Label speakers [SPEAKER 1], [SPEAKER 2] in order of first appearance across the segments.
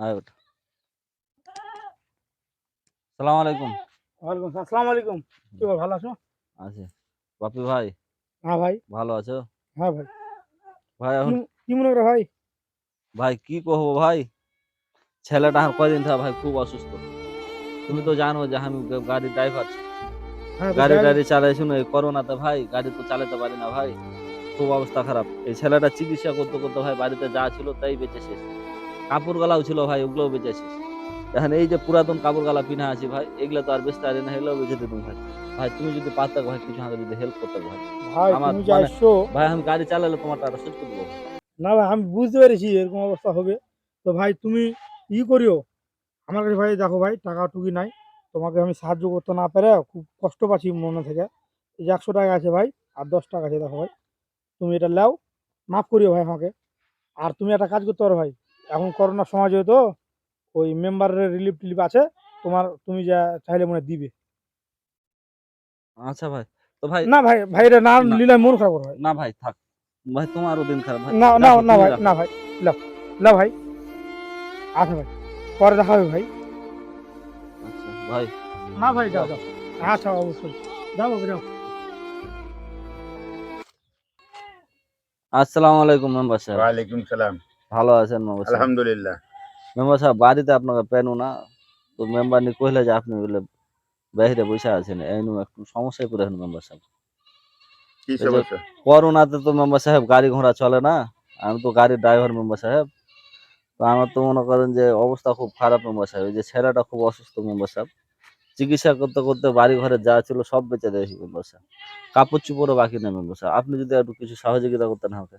[SPEAKER 1] আয় ওঠ সালাম আলাইকুম
[SPEAKER 2] ওয়ালাইকুম আসসালাম আলাইকুম কি ভালো আছো?
[SPEAKER 1] আছে। বাপি ভাই
[SPEAKER 2] হ্যাঁ ভাই।
[SPEAKER 1] ভালো আছো?
[SPEAKER 2] হ্যাঁ ভাই।
[SPEAKER 1] ভাই এখন
[SPEAKER 2] কি- কি মনে করে ভাই?
[SPEAKER 1] ভাই কি কহবো ভাই? ছেলেটা আমার কয়দিন থেকে ভাই খুব অসুস্থ। তুমি তো জানো যে আমি গ- গাড়ির ড্রাইভার
[SPEAKER 2] হ্যাঁ
[SPEAKER 1] গাড়ি টাড়ি চালাইছি না এই করোনাতে ভাই গাড়ি তো চালাতে পারি না ভাই। খুব অবস্থা খারাপ। এই ছেলেটা চিকিৎসা করতে করতে ভাই বাড়িতে যা ছিল তাই বেঁচে শেষ। কাপড় গালাও ছিল ভাই ওগুলোও বেঁচে শেষ এখন এই যে পুরাতন কাপড় গালা পিনা আছি ভাই এগুলো তো আর বেচতে পারি না এগুলোও বেঁচে দিতাম ভাই। ভাই তুমি যদি পারতে ভাই কিছু আমাকে যদি হেল্প করতে ভাই
[SPEAKER 2] ভাই
[SPEAKER 1] আমার মানে-
[SPEAKER 2] আসছো
[SPEAKER 1] ভাই আমি গাড়ি চালালে তোমার টাকা শোধ করে দেবো
[SPEAKER 2] না ভাই আমি বুঝতে পেরেছি এরকম অবস্থা হবে। তো ভাই তুমি ই করিও। আমার কাছে ভাই দেখো ভাই টাকা টুকি নাই। তোমাকে আমি সাহায্য করতে না পেরে খুব কষ্ট পাচ্ছি মনে থেকে। এই যে একশো টাকা আছে ভাই আর দশ টাকা আছে দেখো ভাই। তুমি এটা নাও মাফ করিও ভাই আমাকে। আর তুমি একটা কাজ করতে পারো ভাই। এখন করোনার সময় যেহেতু ওই মেম্বারের রিলিফ টিলিফ আছে তোমার তুমি যা চাইলে মনে হয় দিবে।
[SPEAKER 1] আচ্ছা ভাই তো ভাই
[SPEAKER 2] না ভাই ভাই এটা না। নিলে মন খারাপ ভাই।
[SPEAKER 1] না ভাই থাক। ভাই তোমারও দিন খারাপ ভাই।
[SPEAKER 2] না না না ভাই না ভাই লাও লাও ভাই। আচ্ছা ভাই পরে দেখা হবে ভাই।
[SPEAKER 1] আচ্ছা ভাই।
[SPEAKER 2] না ভাই যাও যাও। আচ্ছা অবশ্যই। যাও যাও।
[SPEAKER 1] আসসালামু আলাইকুম মেম্বার সাহেব
[SPEAKER 3] ওয়ালাইকুম সালাম।
[SPEAKER 1] ভালো আছেন মেম্বার সাহেব?
[SPEAKER 3] আলহামদুলিল্লাহ।
[SPEAKER 1] মেম্বার সাহেব বাড়িতে আপনাকে পেনু না? তো মেম্বার নি কইলে যে আপনি বলে বাইরে বসে আছেন এই একটু সমস্যায় পড়ে আছেন মেম্বার সাহেব।
[SPEAKER 3] কি সমস্যা?
[SPEAKER 1] করোনাতে তো মেম্বার সাহেব গাড়ি ঘোড়া চলে না আমি তো গাড়ির ড্রাইভার মেম্বার সাহেব। তো আমার তো মনে করেন যে অবস্থা খুব খারাপ মেম্বার সাহেব যে ছেলেটা খুব অসুস্থ মেম্বার সাহেব। চিকিৎসা করতে করতে বাড়ি ঘরে যা ছিল সব বেঁচে দিয়েছি মেম্বার সাহেব। কাপড় চুপড়ও বাকি নেই মেম্বার সাহেব। আপনি যদি একটু কিছু সহযোগিতা করতেন আমাকে।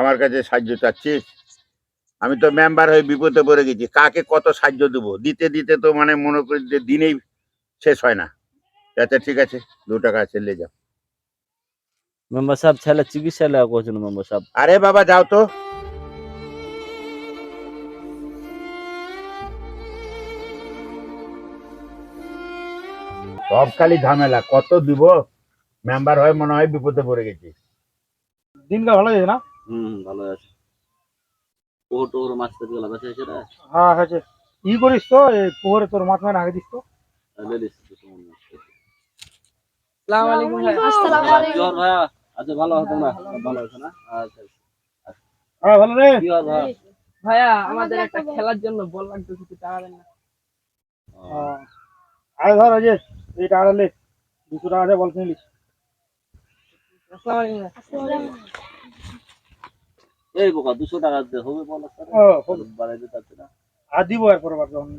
[SPEAKER 3] আমার কাছে সাহায্য চাচ্ছিস? আমি তো মেম্বার হয়ে বিপদে পড়ে গেছি। কাকে কত সাহায্য দেবো? দিতে দিতে তো মানে মনে করি যে দিনেই শেষ হয় না। আচ্ছা ঠিক আছে দু টাকা চেলে যাও।
[SPEAKER 1] মেম্বার সাহেব ছেলে চিকিৎসা করছিল মেম্বার সাহেব।
[SPEAKER 3] আরে বাবা যাও তো। সব খালি ঝামেলা কত দিব? মেম্বার হয়ে মনে হয় বিপদে পড়ে গেছি।
[SPEAKER 2] দিনকাল ভালো যাচ্ছে না?
[SPEAKER 1] হুম, ভালো আছে। মাছ পেতে গেলা আছে রে
[SPEAKER 2] হ্যাঁ হয়েছে ই করিস তো এই পুকুরে তোর মাছ মানে আগে দিস তো।
[SPEAKER 4] আসসালামু আলাইকুম
[SPEAKER 5] আসসালামু আলাইকুম।
[SPEAKER 1] আচ্ছা ভালো আছো না ভালো আছো না? আচ্ছা
[SPEAKER 2] হ্যাঁ ভালো রে।
[SPEAKER 1] কি হল ভাইয়া
[SPEAKER 4] আমাদের একটা খেলার জন্য বল লাগতো কিছু টাকা দেন না
[SPEAKER 2] হ্যাঁ। আরে ধর ওই যে এই দুশো টাকা দিয়ে বল কিনে
[SPEAKER 4] আসসালামু আলাইকুম ভাই।
[SPEAKER 5] আসসালামু
[SPEAKER 1] এই বোকা দুশো টাকা দিতে হবে বলো স্যার
[SPEAKER 2] ও, হবে।
[SPEAKER 1] বাড়াই দিতে পারছি না।
[SPEAKER 2] আর দিব এরপরে যখন।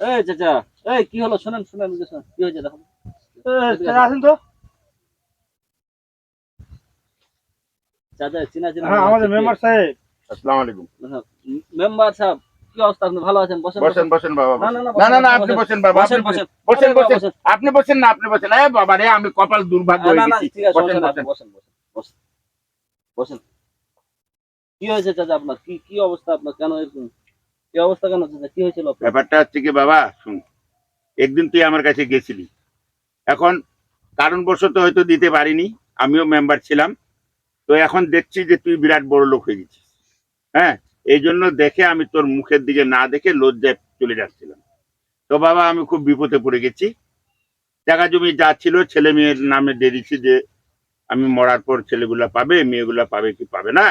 [SPEAKER 1] এই চাচা এই কি হলো? শুনেন শুনেন কি হয়েছে দেখো।
[SPEAKER 2] আসেন তো।
[SPEAKER 1] চাচা চিনা চিনা
[SPEAKER 2] হ্যাঁ আমাদের মেম্বার সাহেব।
[SPEAKER 3] আসসালামু আলাইকুম।
[SPEAKER 1] মেম্বার সাহেব। কি অবস্থা আপনি? ভালো আছেন? বসেন
[SPEAKER 3] বসেন বসেন। বাবা
[SPEAKER 1] না,
[SPEAKER 3] আপনি
[SPEAKER 1] বসেন।
[SPEAKER 3] বসেন বাবা
[SPEAKER 1] বসেন বসেন
[SPEAKER 3] বসেন
[SPEAKER 1] আরে,
[SPEAKER 3] বসেন।
[SPEAKER 1] বসেন।
[SPEAKER 3] আপনি বসেন না আপনি বসেন। এ বাবা রে আমি কপাল দুর্ভাগ্য হয়ে গেছি। বসেন
[SPEAKER 1] বসেন
[SPEAKER 3] বসেন।
[SPEAKER 1] বসেন কি হয়েছে চাচা আপনার? কি কি অবস্থা আপনার? কেন এরকম? কি অবস্থা কেন চাচা? কি হয়েছিল
[SPEAKER 3] ব্যাপারটা হচ্ছে কি বাবা শুন একদিন তুই আমার কাছে গেছিলি। এখন কারণবশত হয়তো দিতে পারিনি আমিও মেম্বার ছিলাম। তো এখন দেখছি যে তুই বিরাট বড় লোক হয়ে গেছিস। হ্যাঁ? এই জন্য দেখে আমি তোর মুখের দিকে না দেখে লজ্জায় চলে যাচ্ছিলাম। তো বাবা, আমি খুব বিপদে পড়ে গেছি। জায়গা জমি যা ছিল, ছেলে মেয়ের নামে দিয়ে দিচ্ছি যে, আমি মরার পর ছেলেগুলা পাবে, মেয়েগুলা পাবে কি পাবে না?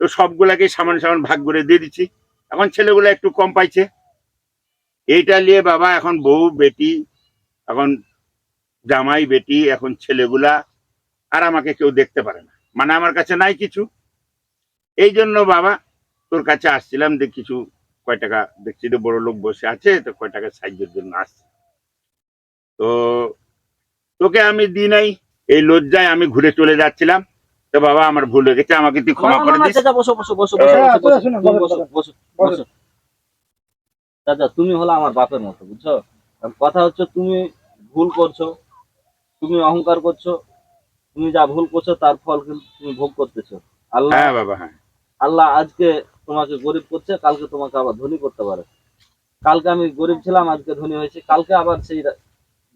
[SPEAKER 3] তো সবগুলাকে সামান সামান ভাগ করে দিয়ে দিচ্ছি এখন ছেলেগুলা একটু কম পাইছে। এইটা নিয়ে বাবা, এখন বউ, বেটি, এখন জামাই, বেটি, এখন ছেলেগুলা আর আমাকে কেউ দেখতে পারে না। মানে আমার কাছে নাই কিছু। এই জন্য বাবা তোর কাছে আসছিলাম যে কিছু কয় টাকা দেখছি যে বড় লোক বসে আছে তো কয় টাকা সাহায্যের জন্য আসছে। তো তোকে আমি দিই নাই এই লজ্জায় আমি ঘুরে চলে যাচ্ছিলাম। তো বাবা আমার ভুল হয়ে গেছে আমাকে তুই ক্ষমা করে দিস।
[SPEAKER 1] বসো বসো বসো বসো বসো। বসো চাচা তুমি হলো আমার বাপের মতো বুঝছ? কথা হচ্ছে তুমি ভুল করছ তুমি অহংকার করছ তুমি যা ভুল করছ তার ফল কিন্তু তুমি ভোগ করতেছো। আল্লাহ
[SPEAKER 3] হ্যাঁ বাবা হ্যাঁ।
[SPEAKER 1] আল্লাহ আজকে তোমাকে গরিব করছে কালকে তোমাকে আবার ধনী করতে পারে। কালকে আমি গরিব ছিলাম আজকে ধনী হয়েছে কালকে আবার সেই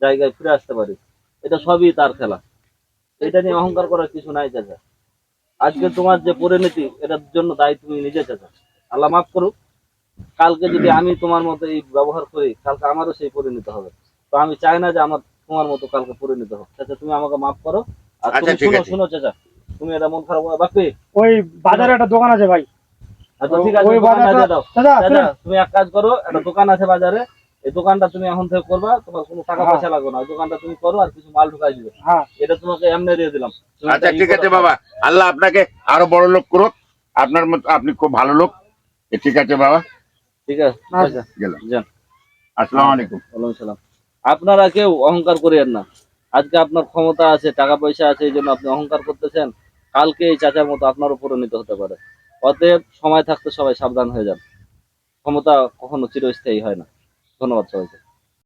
[SPEAKER 1] জায়গায় ফিরে আসতে পারি। এটা সবই তার খেলা। এটা নিয়ে অহংকার করার কিছু নাই চাচা। আজকে তোমার যে পরিণতি এটার জন্য দায়ী তুমি নিজে চাচা। আল্লাহ মাফ করুক। কালকে যদি আমি তোমার মতো এই ব্যবহার করি কালকে আমারও সেই পরিণত হবে। তো আমি চাই না যে আমার তোমার মতো কালকে পরিণত হোক। চাচা তুমি আমাকে মাফ করো। আর
[SPEAKER 3] আচ্ছা,
[SPEAKER 1] তুমি শুনো শুনো চাচা। তুমি এটা মন খারাপ করে-
[SPEAKER 2] ওই বাজারে একটা দোকান আছে ভাই।
[SPEAKER 1] আচ্ছা ঠিক আছে
[SPEAKER 2] দাদা
[SPEAKER 1] তুমি এক কাজ করো একটা দোকান আছে বাজারে এই দোকানটা তুমি এখন থেকে করবা তোমার কোনো টাকা
[SPEAKER 2] হ্যাঁ।
[SPEAKER 1] পয়সা লাগবে না। দোকানটা তুমি করো আর কিছু মাল ঢুকাই দিবে।
[SPEAKER 2] হ্যাঁ।
[SPEAKER 1] এটা তোমাকে এমনি দিয়ে দিলাম।
[SPEAKER 3] আচ্ছা ঠিক আছে বাবা। আল্লাহ আপনাকে আরও বড় লোক করুক। আপনার মতো আপনি খুব ভালো লোক। ঠিক আছে বাবা।
[SPEAKER 1] ঠিক আছে
[SPEAKER 2] আচ্ছা।
[SPEAKER 1] আচ্ছা
[SPEAKER 3] গেলাম। আসসালামু আলাইকুম।
[SPEAKER 1] ওয়ালাইকুম সালাম। আপনারা কেউ অহংকার করিয়েন না। আজকে আপনার ক্ষমতা আছে টাকা পয়সা আছে এই জন্য আপনি অহংকার করতেছেন। কালকে এই চাচার মতো আপনারও পরিণত হতে পারে। অতএব সময় থাকতে সবাই সাবধান হয়ে যান। ক্ষমতা কখনো চিরস্থায়ী হয় না। ধন্যবাদ সবাইকে।